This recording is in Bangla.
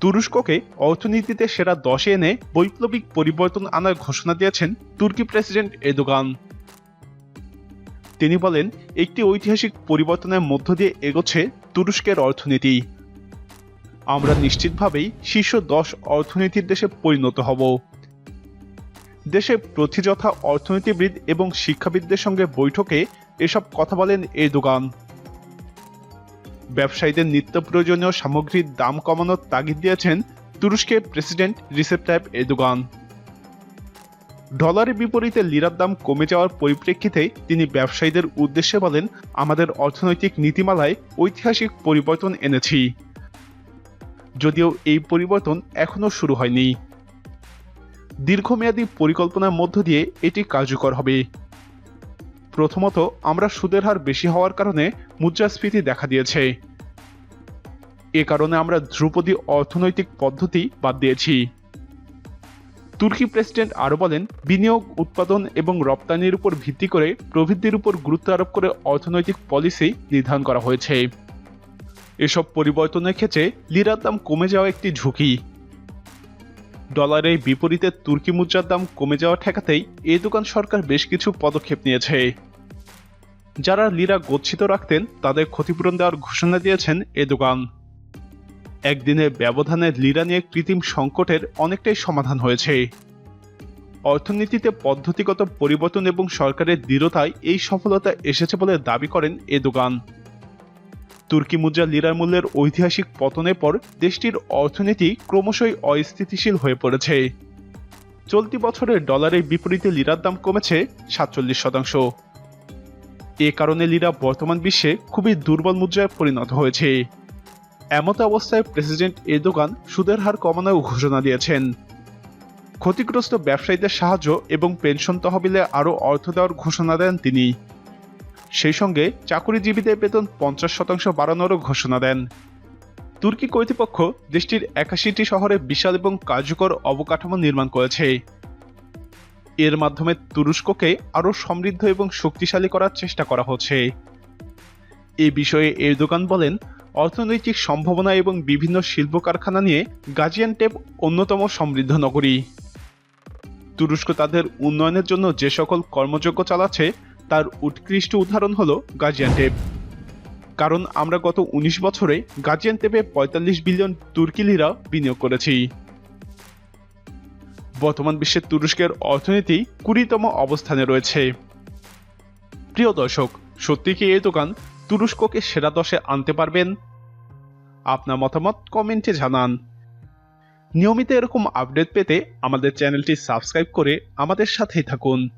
তুরস্ককে অর্থনীতিতে সেরা দশে এনে বৈপ্লবিক পরিবর্তন আনার ঘোষণা দিয়েছেন তুর্কি প্রেসিডেন্ট এদোগান। তিনি বলেন, একটি ঐতিহাসিক পরিবর্তনের মধ্য দিয়ে এগোচ্ছে তুরস্কের অর্থনীতি। আমরা নিশ্চিতভাবেই শীর্ষ দশ অর্থনীতির দেশে পরিণত হব। দেশে প্রতিযথা অর্থনীতিবিদ এবং শিক্ষাবিদদের সঙ্গে বৈঠকে এসব কথা বলেন এরদোগান ব্যবসায়ীদের নিত্য প্রয়োজনীয় সামগ্রীর দাম কমানোর তাগিদ দিয়েছেন তুরস্কের প্রেসিডেন্ট রিসেপ তাইপ এরদোগান। ডলারের বিপরীতে লিরার দাম কমে যাওয়ার পরিপ্রেক্ষিতে তিনি ব্যবসায়ীদের উদ্দেশ্যে বলেন, আমাদের অর্থনৈতিক নীতিমালায় ঐতিহাসিক পরিবর্তন এনেছি। যদিও এই পরিবর্তন এখনও শুরু হয়নি। দীর্ঘমেয়াদী পরিকল্পনার মধ্য দিয়ে এটি কার্যকর হবে। প্রথমত আমরা সুদের হার বেশি হওয়ার কারণে মুদ্রাস্ফীতি দেখা দিয়েছে। এ কারণে আমরা ধ্রুপদী অর্থনৈতিক পদ্ধতি বাদ দিয়েছি। তুর্কি প্রেসিডেন্ট আরও বলেন, বিনিয়োগ, উৎপাদন এবং রপ্তানির উপর ভিত্তি করে প্রবৃদ্ধির উপর গুরুত্ব আরোপ করে অর্থনৈতিক পলিসি নির্ধারণ করা হয়েছে। এসব পরিবর্তনের ক্ষেত্রে লিরার দাম কমে যাওয়া একটি ঝুঁকি। ডলারের বিপরীতে তুর্কি মুদ্রার দাম কমে যাওয়া ঠেকাতেই এই দোকান সরকার বেশ কিছু পদক্ষেপ নিয়েছে। যারা লিরা গচ্ছিত রাখতেন, তাদের ক্ষতিপূরণ দেওয়ার ঘোষণা দিয়েছেন এ দোকান। একদিনের ব্যবধানে লিরা নিয়ে কৃত্রিম সংকটের অনেকটাই সমাধান হয়েছে। অর্থনীতিতে পদ্ধতিগত পরিবর্তন এবং সরকারের দৃঢ়তায় এই সফলতা এসেছে বলে দাবি করেন এ দোকান। তুর্কি মুদ্রা লিরার মূল্যের ঐতিহাসিক পতনের পর দেশটির অর্থনীতি ক্রমশই অস্থিতিশীল হয়ে পড়েছে। চলতি বছরে ডলারের বিপরীতে লিরার দাম কমেছে সাতচল্লিশ শতাংশ। এ কারণে লিরা বর্তমান বিশ্বে খুবই দুর্বল মুদ্রায় পরিণত হয়েছে। এমত অবস্থায় প্রেসিডেন্ট এরদোগান সুদের হার কমানোর ঘোষণা দিয়েছেন। ক্ষতিগ্রস্ত ব্যবসায়ীদের সাহায্য এবং পেনশন তহবিলে আরও অর্থ দেওয়ার ঘোষণা দেন তিনি। সেই সঙ্গে চাকুরিজীবীদের বেতন পঞ্চাশ শতাংশ বাড়ানোরও ঘোষণা দেন। তুর্কি কর্তৃপক্ষ দেশটির একাশিটি শহরে বিশাল এবং কার্যকর অবকাঠামো নির্মাণ করেছে। এর মাধ্যমে তুরস্ককে আরও সমৃদ্ধ এবং শক্তিশালী করার চেষ্টা করা হচ্ছে। এ বিষয়ে এরদোগান বলেন, অর্থনৈতিক সম্ভাবনা এবং বিভিন্ন শিল্প কারখানা নিয়ে গাজিয়ানটেপ অন্যতম সমৃদ্ধ নগরী। তুরস্ক তাদের উন্নয়নের জন্য যে সকল কর্মযজ্ঞ চালাচ্ছে, তার উৎকৃষ্ট উদাহরণ হল গাজিয়ানটেপ কারণ আমরা গত ১৯ বছরে গাজিয়ানটেপে পঁয়তাল্লিশ বিলিয়ন তুর্কি লিরা বিনিয়োগ করেছি। বর্তমান বিশ্বে তুরস্কের অর্থনীতি কুড়িতম অবস্থানে রয়েছে। প্রিয় দর্শক, সত্যি কি এই দোকান তুরস্ককে সেরা দশে আনতে পারবেন? আপনার মতামত কমেন্টে জানান। নিয়মিত এরকম আপডেট পেতে আমাদের চ্যানেলটি সাবস্ক্রাইব করে আমাদের সাথেই থাকুন।